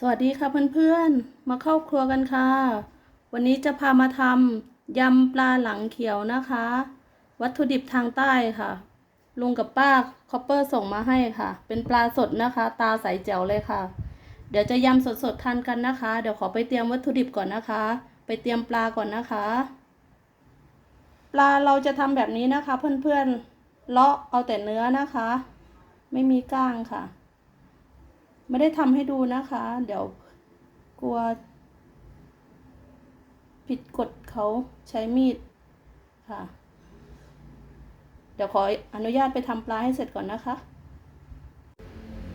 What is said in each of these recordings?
สวัสดีค่ะเพื่อนๆ มาเข้าครัวกันค่ะ วันนี้จะพามาทำยำปลาหลังเขียวนะคะ วัตถุดิบทางใต้ค่ะ ลุงกับป้าคอปเปอร์ส่งมาให้ค่ะ เป็นปลาสดนะคะ ตาใสแจ๋วเลยค่ะ เดี๋ยวจะยำสดๆทานกันนะคะ เดี๋ยวขอไปเตรียมวัตถุดิบก่อนนะคะ ไปเตรียมปลาก่อนนะคะ ปลาเราจะทำแบบนี้นะคะ เพื่อนๆ เลาะเอาแต่เนื้อนะคะ ไม่มีก้างค่ะ ไม่ได้ทำให้ดูนะคะ เดี๋ยวกลัว ผิดกฎเขาใช้มีดค่ะ เดี๋ยวขออนุญาตไปทำปลาให้เสร็จก่อนนะคะ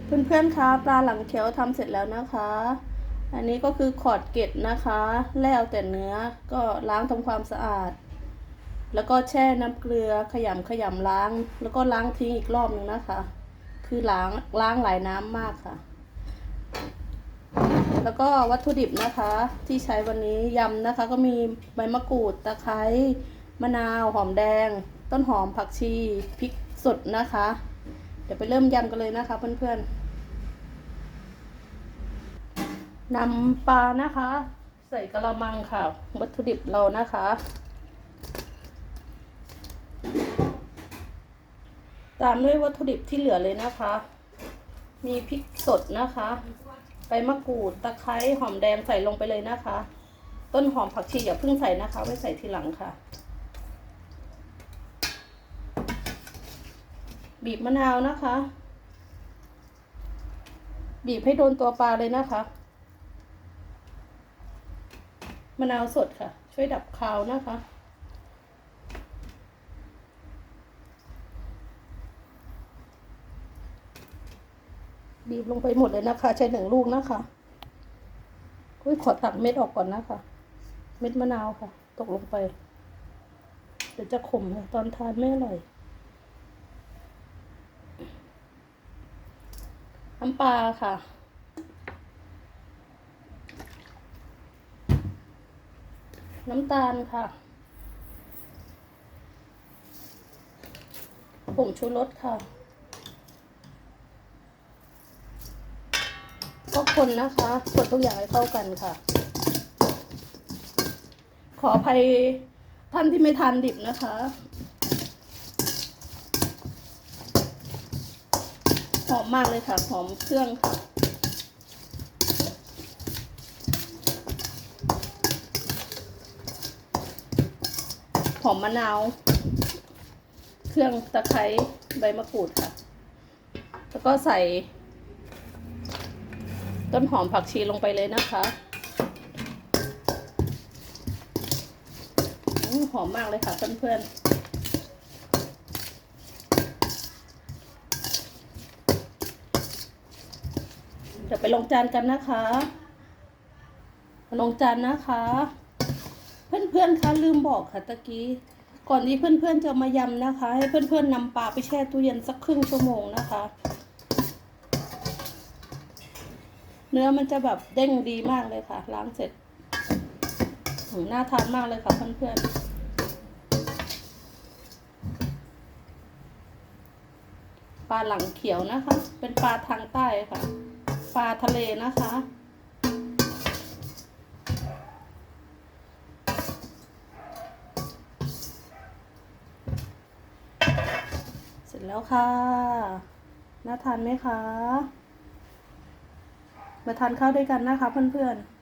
เพื่อนๆคะปลาหลังเขียวทำเสร็จแล้วนะคะ อันนี้ก็คือขอดเกล็ดนะคะ แล้วแต่เนื้อก็ล้างทำความสะอาด แล้วก็แช่น้ำเกลือขยำขยำล้าง แล้วก็ล้างทิ้งอีกรอบนึงนะคะ คือล้างล้างหลายน้ำมากค่ะ แล้วก็วัตถุดิบนะคะที่ใช้วันนี้ยำนะคะ ก็มีใบมะกรูดตะไคร้มะนาวหอมแดง ต้นหอมผักชีพริกสดนะคะ เดี๋ยวไปเริ่มยำกันเลยนะคะเพื่อนๆนำปลานะคะ ใส่กระมังค่ะ วัตถุดิบเรานะคะ ตามด้วยวัตถุดิบที่เหลือเลยนะคะ มีพริกสดนะคะ ใบมะกรูดตะไคร้หอมแดงใส่ลงไปเลยนะคะ ต้นหอมผักชีอย่าเพิ่งใส่นะคะ ไว้ใส่ทีหลังค่ะ บีบมะนาวนะคะ บีบให้โดนตัวปลาเลยนะคะมะนาวสดค่ะ ช่วยดับคาวนะคะ บีบลงไปหมดเลยนะคะ ใช้หนึ่งลูกนะคะอุ้ยขอตัดเม็ดออกก่อนนะคะ เม็ดมะนาวค่ะ ตกลงไป เดี๋ยวจะขมตอนทานไม่อร่อยน้ำปลาค่ะน้ำตาลค่ะผงชูรสค่ะ คนนะคะคนทุกอย่างให้เข้ากันค่ะ ขออภัยท่านที่ไม่ทานดิบนะคะหอมมากเลยค่ะหอมเครื่องค่ะหอมมะนาว เครื่องตะไคร้ใบมะกรูดค่ะ แล้วก็ใส่ ต้นหอมผักชีลงไปเลยนะคะอหอมมากเลยค่ะเพื่อนๆเดี๋ยวไปลงจานกันนะคะลงจานนะคะ เพื่อนๆคะลืมบอกค่ะตะกี้ ก่อนที่เพื่อนๆจะมายำนะคะ ให้เพื่อนๆนำปลาไปแช่ตู้เย็นสักครึ่งชั่วโมงนะคะ เนื้อมันจะแบบเด้งดีมากเลยค่ะ ล้างเสร็จหน่าทานมากเลยค่ะเพื่อนๆปลาหลังเขียวนะคะ เป็นปลาทางใต้ค่ะ ปลาทะเลนะคะ เสร็จแล้วค่ะ น่าทานไหมคะ มาทานข้าวด้วยกันนะคะเพื่อนๆ